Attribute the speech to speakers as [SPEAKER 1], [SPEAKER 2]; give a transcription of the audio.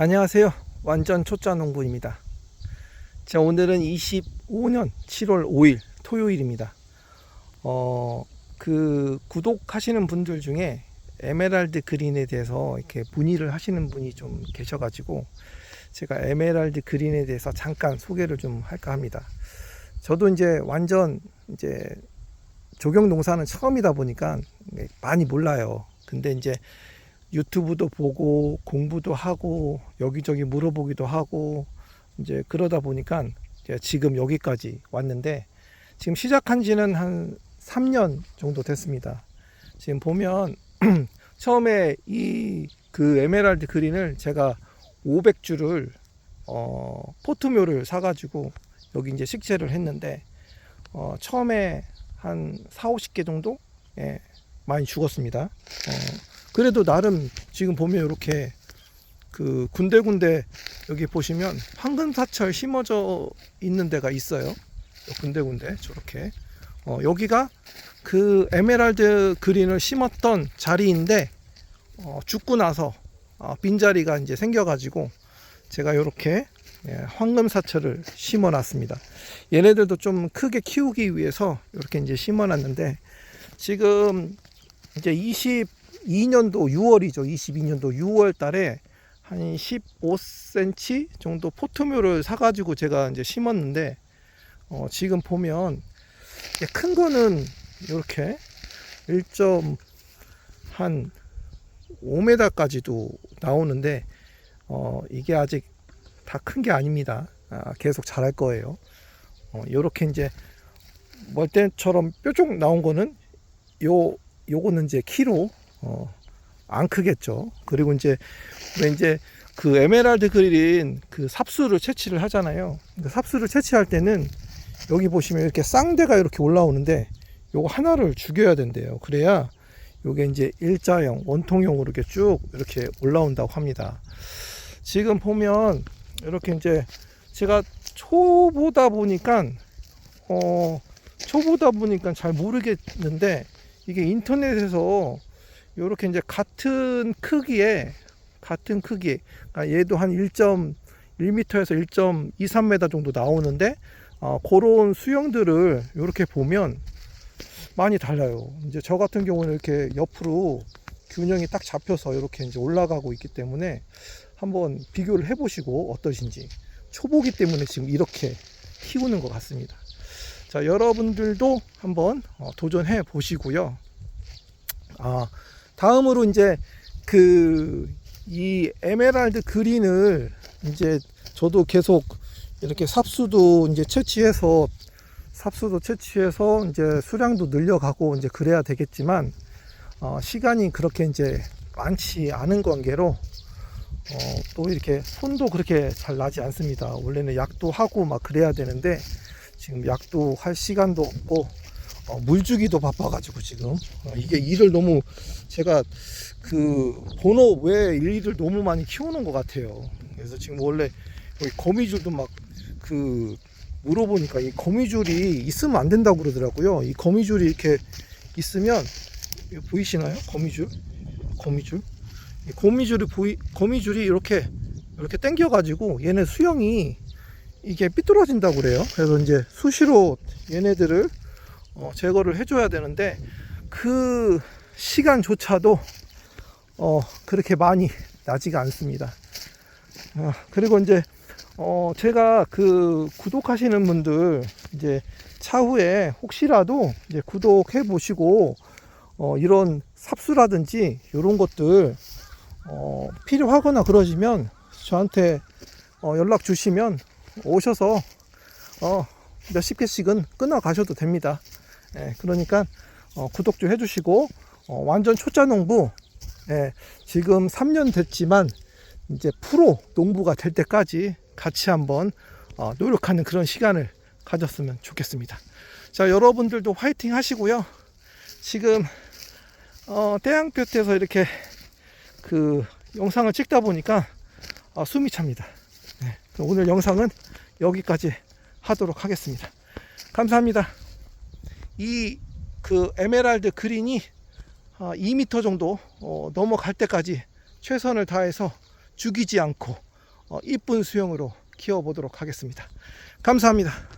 [SPEAKER 1] 안녕하세요. 완전 초짜 농부입니다. 자, 오늘은 25년 7월 5일 토요일입니다. 어, 그 구독하시는 분들 중에 에메랄드 그린에 대해서 이렇게 문의를 하시는 분이 좀 계셔가지고 제가 에메랄드 그린에 대해서 잠깐 소개를 좀 할까 합니다. 저도 이제 완전 이제 조경 농사는 처음이다 보니까 많이 몰라요. 근데 이제 유튜브도 보고 공부도 하고 여기저기 물어보기도 하고 이제 그러다 보니까 지금 여기까지 왔는데 지금 시작한 지는 한 3년 정도 됐습니다. 지금 보면 처음에 이 그 에메랄드 그린을 제가 500주를 어 포트묘를 사가지고 여기 이제 식재를 했는데 어 처음에 한 4, 50개 정도 예, 많이 죽었습니다. 어, 그래도 나름 지금 보면 이렇게 그 군데군데 여기 보시면 황금사철 심어져 있는 데가 있어요. 군데군데 저렇게 어, 여기가 그 에메랄드 그린을 심었던 자리인데 어, 죽고 나서 어, 빈자리가 이제 생겨가지고 제가 이렇게 예, 황금사철을 심어놨습니다. 얘네들도 좀 크게 키우기 위해서 이렇게 이제 심어놨는데 지금 이제 22년도 6월이죠. 22년도 6월 달에 한 15cm 정도 포트묘를 사가지고 제가 이제 심었는데 어, 지금 보면 큰 거는 이렇게 1.한 5m까지도 나오는데 어, 이게 아직 다 큰 게 아닙니다. 아, 계속 자랄 거예요. 어, 요렇게 이제 멀대처럼 뾰족 나온 거는 요 요거는 이제 키로 어, 안 크겠죠. 그리고 이제 왜 이제 그 에메랄드 그린 그 삽수를 채취를 하잖아요. 그 삽수를 채취할 때는 여기 보시면 이렇게 쌍대가 이렇게 올라오는데 요거 하나를 죽여야 된대요. 그래야 요게 이제 일자형, 원통형으로 이렇게 쭉 이렇게 올라온다고 합니다. 지금 보면 이렇게 이제 제가 초보다 보니까 어 초보다 보니까 잘 모르겠는데 이게 인터넷에서 이렇게 이제 같은 크기에 같은 크기 그러니까 얘도 한 1.1m에서 1.23m 정도 나오는데 어, 그런 수영들을 이렇게 보면 많이 달라요. 이제 저 같은 경우는 이렇게 옆으로 균형이 딱 잡혀서 이렇게 이제 올라가고 있기 때문에 한번 비교를 해보시고 어떠신지 초보기 때문에 지금 이렇게 키우는 것 같습니다. 자, 여러분들도 한번 어, 도전해 보시고요. 아, 다음으로 이제 그 이 에메랄드 그린을 이제 저도 계속 이렇게 삽수도 이제 채취해서 삽수도 채취해서 이제 수량도 늘려가고 이제 그래야 되겠지만 어, 시간이 그렇게 이제 많지 않은 관계로 어, 또 이렇게 손도 그렇게 잘 나지 않습니다. 원래는 약도 하고 막 그래야 되는데 지금 약도 할 시간도 없고 어, 물 주기도 바빠가지고 지금 어, 이게 일을 너무 제가 그 본업 외에 일을 너무 많이 키우는 것 같아요. 그래서 지금 원래 여기 거미줄도 막 그 물어보니까 이 거미줄이 있으면 안 된다고 그러더라고요. 이 거미줄이 이렇게 있으면 보이시나요? 거미줄, 거미줄. 이 거미줄이 보이 거미줄이 이렇게 이렇게 당겨가지고 얘네 수영이 이게 삐뚤어진다고 그래요. 그래서 이제 수시로 얘네들을 어, 제거를 해줘야 되는데 그 시간조차도 어, 그렇게 많이 나지가 않습니다. 어, 그리고 이제 어, 제가 그 구독하시는 분들 이제 차후에 혹시라도 이제 구독해 보시고 어, 이런 삽수라든지 이런 것들 어, 필요하거나 그러시면 저한테 어, 연락 주시면 오셔서 어, 몇십 개씩은 끊어 가셔도 됩니다. 예, 그러니까 어, 구독 좀 해주시고 어, 완전 초짜 농부 예, 지금 3년 됐지만 이제 프로 농부가 될 때까지 같이 한번 어, 노력하는 그런 시간을 가졌으면 좋겠습니다. 자 여러분들도 화이팅 하시고요. 지금 어, 태양볕에서 이렇게 그 영상을 찍다 보니까 어, 숨이 찹니다. 네, 오늘 영상은 여기까지 하도록 하겠습니다. 감사합니다. 이 그 에메랄드 그린이 2m 정도 어, 넘어갈 때까지 최선을 다해서 죽이지 않고 어, 이쁜 수영으로 키워보도록 하겠습니다. 감사합니다.